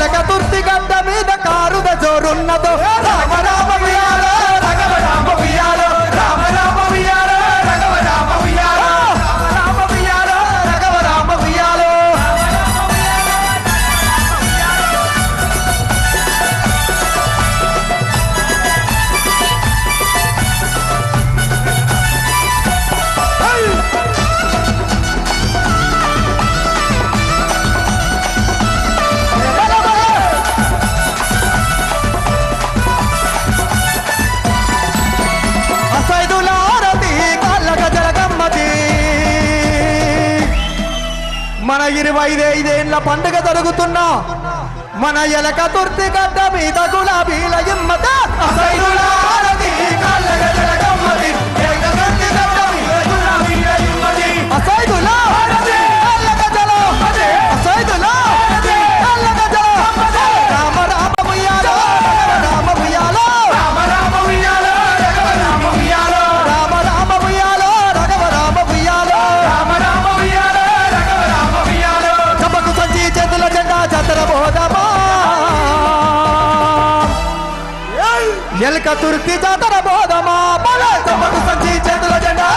చిలక తుర్తి గడ్డ మీద కారుద జోరున్నదో. ఇరవై ఐదేళ్ళ పండుగ జరుగుతున్నా. మన ఎలక తుర్తి గడ్డ మీద గులాబీల ఎమ్మ ఎలక తుర్కి జాతర బోధమా? బల సంచి చేతుల జెండా